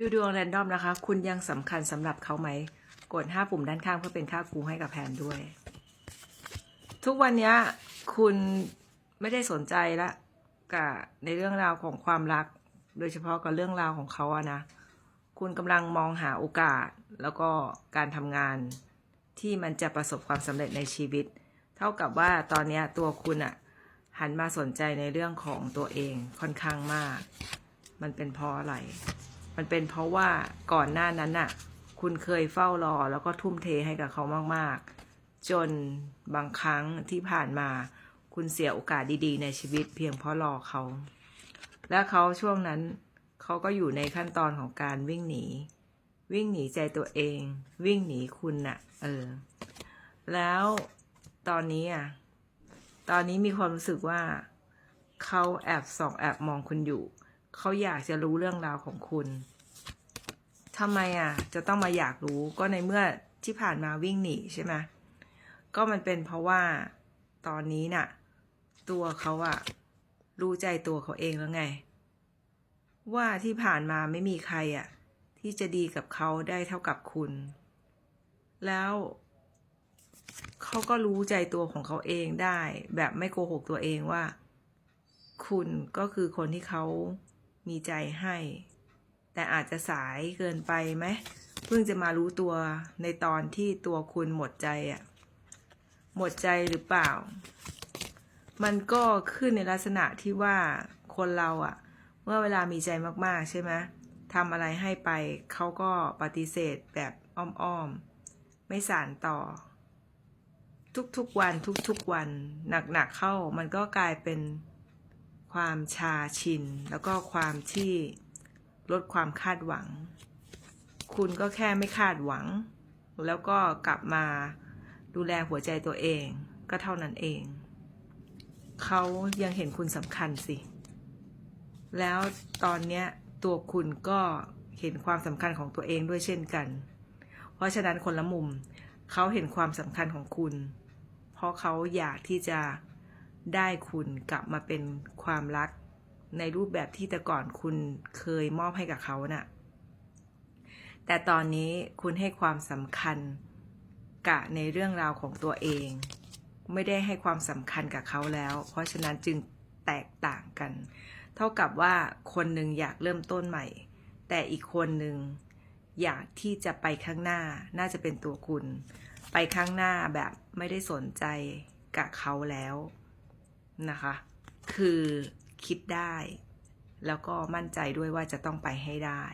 ดูดวงแรนดอมนะคะ คุณยังสำคัญสำหรับเขาไหม กด 5 ปุ่มด้านข้างเพื่อเป็นค่าครูให้กับแพนด้วย ทุกวันนี้คุณไม่ได้สนใจละกับในเรื่องราวของความรัก โดยเฉพาะกับเรื่องราวของเขาอะนะ คุณกำลังมองหาโอกาสแล้วก็การทำงานที่มันจะประสบความสำเร็จในชีวิต เท่ากับว่าตอนนี้ตัวคุณอะหันมาสนใจในเรื่องของตัวเองค่อนข้างมาก มันเป็นเพราะอะไร มันเป็นเพราะว่าก่อนหน้านั้นน่ะ คุณเคยเฝ้ารอแล้วก็ทุ่มเทให้กับเขามาก ๆ จนบางครั้งที่ผ่านมา คุณเสียโอกาสดีๆ ในชีวิตเพียงเพราะรอเขา และเขาช่วงนั้นเขาก็อยู่ในขั้นตอนของการวิ่งหนี วิ่งหนีใจตัวเอง วิ่งหนีคุณน่ะ เออ แล้วตอนนี้อะตอนนี้มีความรู้สึกว่าเขาแอบส่องแอบมองคุณอยู่ เขาอยากจะรู้เรื่องราวของคุณ ทำไมอะ จะต้องมาอยากรู้ก็ในเมื่อที่ผ่านมาวิ่งหนีใช่ไหมก็มันเป็นเพราะว่าตอนนี้น่ะ ตัวเขาอะรู้ใจตัวเขาเองแล้วไง ว่าที่ผ่านมาไม่มีใครอะที่จะดีกับเขาได้เท่ากับคุณ แล้วเขาก็รู้ใจตัวของเขาเองได้ แบบไม่โกหกตัวเองว่า คุณก็คือคนที่เขามีใจให้ แต่อาจจะสายเกินไปไหมเพิ่งจะมารู้ตัวในตอนที่ตัวคุณหมดใจอะหมดใจหรือเปล่า มันก็ขึ้นในลักษณะที่ว่าคนเราอะเมื่อเวลามีใจมากๆใช่ไหมทำอะไรให้ไปเขาก็ปฏิเสธแบบอ้อมๆ ไม่สานต่อ ทุกๆวันทุกๆวันหนักๆเข้ามันก็กลายเป็นความชาชิน แล้วก็ความที่ ลดความคาดหวัง คุณก็แค่ไม่คาดหวัง แล้วก็กลับมาดูแลหัวใจตัวเองก็เท่านั้นเอง เขายังเห็นคุณสำคัญสิ แล้วตอนเนี้ยตัวคุณก็เห็นความสำคัญของตัวเองด้วยเช่นกัน เพราะฉะนั้นคนละมุมเขาเห็นความสำคัญของคุณ เพราะเขาอยากที่จะได้คุณกลับมาเป็นความรัก ในรูปแบบที่แต่ก่อนคุณเคยมอบให้กับเขาน่ะ แต่ตอนนี้คุณให้ความสำคัญกะในเรื่องราวของตัวเอง ไม่ได้ให้ความสำคัญกับเขาแล้ว เพราะฉะนั้นจึงแตกต่างกัน เท่ากับว่าคนหนึ่งอยากเริ่มต้นใหม่ แต่อีกคนหนึ่งอยากที่จะไปข้างหน้าน่าจะเป็นตัวคุณ ไปข้างหน้าแบบไม่ได้สนใจกับเขาแล้วนะคะ คือ คิดได้ แล้วก็มั่นใจด้วยว่าจะต้องไปให้ได้